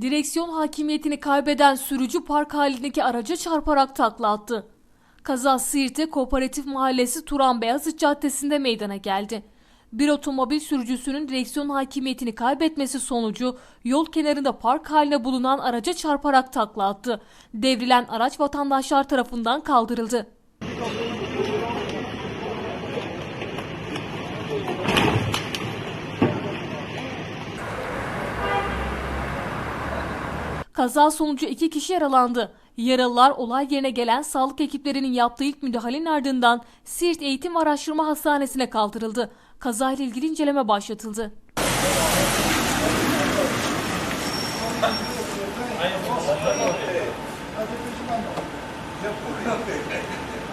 Direksiyon hakimiyetini kaybeden sürücü park halindeki araca çarparak takla attı. Kaza Siirt'te Kooperatif Mahallesi Turan Beyazıt Caddesi'nde meydana geldi. Bir otomobil sürücüsünün direksiyon hakimiyetini kaybetmesi sonucu yol kenarında park haline bulunan araca çarparak takla attı. Devrilen araç vatandaşlar tarafından kaldırıldı. Kaza sonucu iki kişi yaralandı. Yaralılar olay yerine gelen sağlık ekiplerinin yaptığı ilk müdahalenin ardından Siirt Eğitim Araştırma Hastanesi'ne kaldırıldı. Kazayla ilgili inceleme başlatıldı. Hayır,